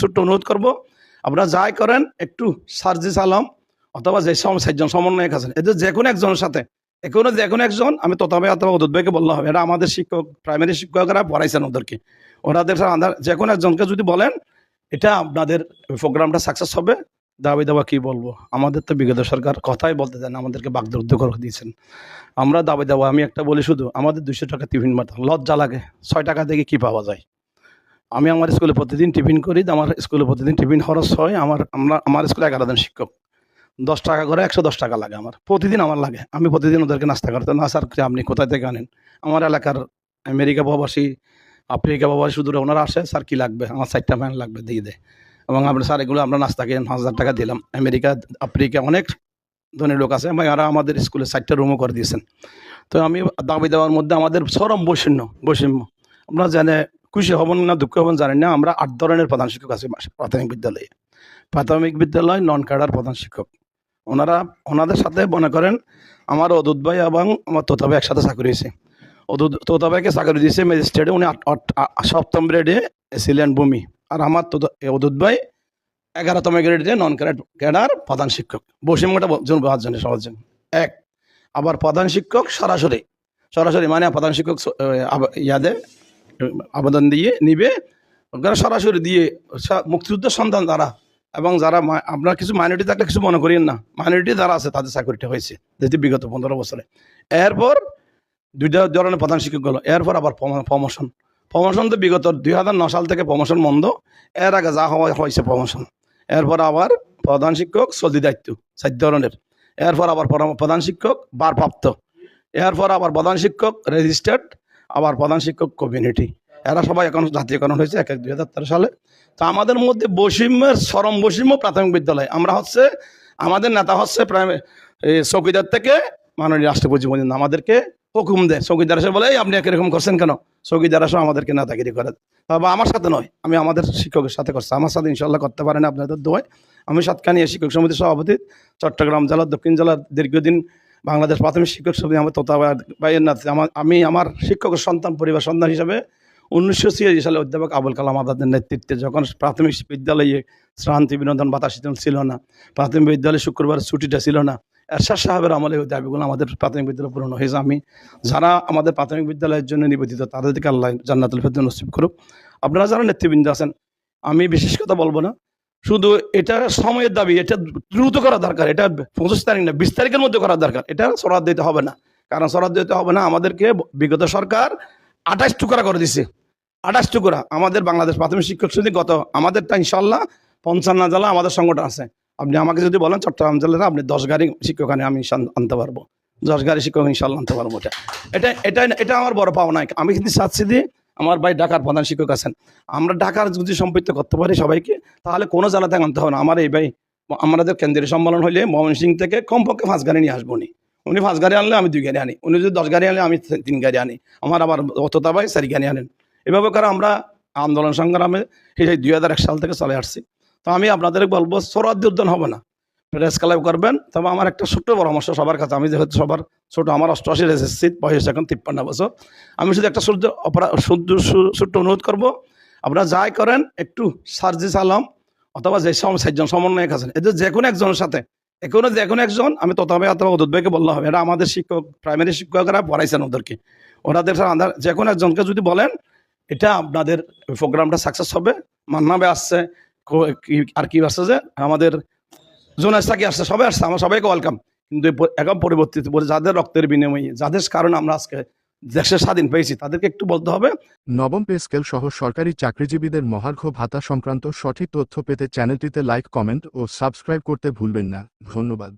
ছোট্ট অনুরোধ করব, আপনারা যাই করেন, একটু সার্জিস আলম অথবা যে সম সাতজন সমন্বয়ক আছেন, এদের যে কোনো একজনের সাথে এখনও যে কোনো একজন, আমি তথাপি অথবা অদূত ভাইকে বললাম হবে এটা আমাদের শিক্ষক প্রাইমারি শিক্ষকরা পড়াইছেন ওদেরকে। ওনাদের যে কোনো একজনকে যদি বলেন, এটা আপনাদের প্রোগ্রামটা সাকসেস হবে। দাবি দাবা কি বলব? আমাদের তো বিগত সরকার কথাই বলতে দেন আমাদেরকে বাগদরুদ্ধ করে দিয়েছেন। আমরা দাবি দেবো, আমি একটা বলি শুধু, আমাদের দুইশো টাকা টিফিন মাত্র লজ্জা লাগে, ছয় টাকা থেকে কি পাওয়া যায়? আমি আমার স্কুলে প্রতিদিন টিফিন করি, আমার স্কুলে প্রতিদিন টিফিন খরচ হয়, আমার, আমরা, আমার স্কুলে এগারো জন শিক্ষক। দশ টাকা করে একশো দশ টাকা লাগে আমার। প্রতিদিন আমার লাগে। আমি প্রতিদিন ওদেরকে নাস্তা করতে না স্যার, আপনি কোথায় থেকে আনেন? আমার এলাকার আমেরিকা প্রবাসী, আফ্রিকা প্রবাসী শুধু ওনারা আসে, স্যার, কী লাগবে? আমার চারটা ফ্যান লাগবে, দিয়ে দেয় এবং আমরা, স্যার, এগুলো আমরা নাস্তা পাঁচ হাজার টাকা দিলাম। আমেরিকা, আফ্রিকা অনেক ধনী লোক আছে এবং এরা আমাদের স্কুলে চারটা রুমও করে দিয়েছেন। তো আমি দাবি দেওয়ার মধ্যে আমাদের চরম বৈষম্য বৈষম্য। আমরা জানে খুশি হবেন না, দুঃখ হবেন জানেন না। আমরা আট ধরনের প্রধান শিক্ষক আছে প্রাথমিক বিদ্যালয়ে। প্রাথমিক বিদ্যালয় নন ক্যাডার প্রধান শিক্ষক। ওনারা ওনাদের সাথে মনে করেন, আমার অদূত ভাই এবং আমার তোতা ভাই একসাথে চাকরি হয়েছে। অদূত তোতা ভাইকে চাকরি দিয়েছে ম্যাজিস্ট্রেটে, উনি সপ্তম গ্রেডে ছিলেন ভূমি। আর আমার অদূত ভাই এগারোতম গ্রেডে নন ক্যাডার ক্যাডার প্রধান শিক্ষক। বসিমটা পাঁচ জনের সবার জন্য এক, আবার প্রধান শিক্ষক সরাসরি। সরাসরি মানে প্রধান শিক্ষক ইয়াদে আবেদন দিয়ে নিবে। ওখানে সরাসরি দিয়ে মুক্তিযুদ্ধের সন্তান যারা, এবং যারা আপনার কিছু মাইনরিটি থাকলে কিছু মনে করিয়েন না। মাইনরিটি যারা আছে, তাদের চাকরিটা হয়েছে যেটি বিগত পনেরো বছরে। এরপর দুইটা ধরনের প্রধান শিক্ষক গেল। এরপর আবার প্রমোশন প্রমোশন তো বিগত দুই হাজার ন সাল থেকে প্রমোশন বন্ধ। এর আগে যা হওয়া, হয়েছে প্রমোশন এরপর আবার প্রধান শিক্ষক চলতি দায়িত্ব, চার ধরনের। এরপর আবার প্রধান শিক্ষক বারপ্রাপ্ত এরপর আবার প্রধান শিক্ষক রেজিস্টার্ড আবার প্রধান শিক্ষক কমিউনিটি এরা সবাই এখন জাতীয়করণ হয়েছে, এক এক দুই সালে। তো আমাদের মধ্যে বৈষম্যের চরম বৈষম্য প্রাথমিক বিদ্যালয়। আমরা হচ্ছে, আমাদের নেতা হচ্ছে প্রাইমারি চৌকিদার থেকে মাননীয় রাষ্ট্রপতি পর্যন্ত। আমাদেরকে হুকুম দেয়। চৌকিদার এসে বলে আপনি এরকম করছেন কেন? চৌকিদার এসে আমাদেরকে নেতাগিরি করে। তবে আমার সাথে নয়। আমি আমাদের শিক্ষকের সাথে করছি। আমার সাথে ইনশাল্লাহ করতে পারেন আপনাদের দোয় আমি সাতকানিয়া শিক্ষক সমিতির সভাপতি। চট্টগ্রাম জেলার, দক্ষিণ জেলার দীর্ঘদিন বাংলাদেশ প্রাথমিক শিক্ষক সমিতি আমার তোতা ভাইয়ের নাতি, আমার, আমি আমার শিক্ষকের সন্তান পরিবার সন্তান হিসাবে উনিশশো ছিয়াশি সালে অধ্যাপক আবুল কালাম আজাদের নেতৃত্বে যখন প্রাথমিক বিদ্যালয়ে শ্রান্তি বিনোদন বাতাস ছিল না। প্রাথমিক বিদ্যালয়ে শুক্রবার ছুটিটা ছিল না। এরশাদ সাহেবের আমলে ওই দাবিগুলো আমাদের প্রাথমিক বিদ্যালয় পূরণ হয়েছে। আমি, যারা আমাদের প্রাথমিক বিদ্যালয়ের জন্য নিবেদিত, তাদেরকে আল্লাহ জান্নাতুল ফেরদৌস নসিব করুক। আপনারা যারা নেতৃবৃন্দ আছেন, আমি বিশেষ কথা বলব না। শুধু এটা সময়ের দাবি, এটা দ্রুত করা দরকার, এটা পঁচিশ তারিখ না, বিশ তারিখের মধ্যে করা দরকার, এটা সরাদ দিতে হবে না। কারণ সরাদ দিতে হবে না, আমাদেরকে বিগত সরকার আঠাশ টুকরা করে দিছে। আঠাশ টুকরা, আমাদের বাংলাদেশ প্রাথমিক শিক্ষক সমিতি গত আমাদের আমাদেরটা ইনশাল্লাহ পঞ্চান্ন জেলা আমাদের সংগঠন আছে। আপনি আমাকে যদি বলেন চট্টগ্রাম জেলার, আপনি দশ গাড়ি শিক্ষক আনে আমি আনতে পারব। দশ গাড়ি শিক্ষক ইনশাল্লাহ আনতে পারব এটা। এটা এটা আমার বড় পাওয়া নাই আমি কিন্তু চাচ্ছি আমার ভাই ঢাকার প্রধান শিক্ষক আছেন। আমরা ঢাকার যদি সম্পৃক্ত করতে পারি সবাইকে, তাহলে কোনো জেলাতে আনতে হবে না। আমার এই ভাই, আমাদের কেন্দ্রীয় সম্মেলন হলে ময়মনসিং থেকে কমপক্ষে পাঁচ গাড়ি নিয়ে আসব উনি। পাঁচ গাড়ি আনলে আমি দুই গাড়ি আনি। উনি যদি দশ গাড়ি আনলে আমি তিন গাড়ি আনি। আমার আবার অতটা ভাই চারি গাড়ি আনেন। এভাবে করে আমরা আন্দোলন সংগ্রামে সেই দুই হাজার এক সাল থেকে চলে আসছি। তো আমি আপনাদের বলব সরাদ্দি উদ্যান হবে না। প্রেস ক্লাব করবেন, তবে আমার একটা ছোট্ট পরামর্শ সবার কাছে। আমি যেহেতু সবার ছোট, আমার অষ্টআশি এসেছি বয়স এখন তিপ্পান্ন বছর। আমি শুধু একটা সূর্য অপরা সূর্য ছোট্ট অনুরোধ করব, আপনারা যাই করেন, একটু সার্জিস আলম অথবা যে সাতজন সমন্বয়ক আছেন এদের যে কোনো একজনের সাথে, এখনও যে কোনো একজন, আমি তথাপি অথবা অদূত ভাইকে বললাম হবে এটা আমাদের শিক্ষক, প্রাইমারি শিক্ষকরা পড়াইছেন ওদেরকে। ওনাদের যে কোনো একজনকে যদি বলেন, এটা আপনাদের প্রোগ্রামটা সাকসেস হবে। মান্নাবে আসছে আর কি আসছে যে, আমাদের জোনাস সাকি আসছে? সবাই আসছে, আমরা সবাইকে ওয়েলকাম কিন্তু একদম পরিবর্তিত বলে যাদের রক্তের বিনিময়ে, যাদের কারণে আমরা আজকে দেশের স্বাধীন পেয়েছি, তাদেরকে একটু বলতে হবে। নবম পে স্কেল সহ সরকারি চাকরিজীবীদের মহার্ঘ ভাতা সংক্রান্ত সঠিক তথ্য পেতে চ্যানেলটিতে লাইক কমেন্ট ও সাবস্ক্রাইব করতে ভুলবেন না। ধন্যবাদ।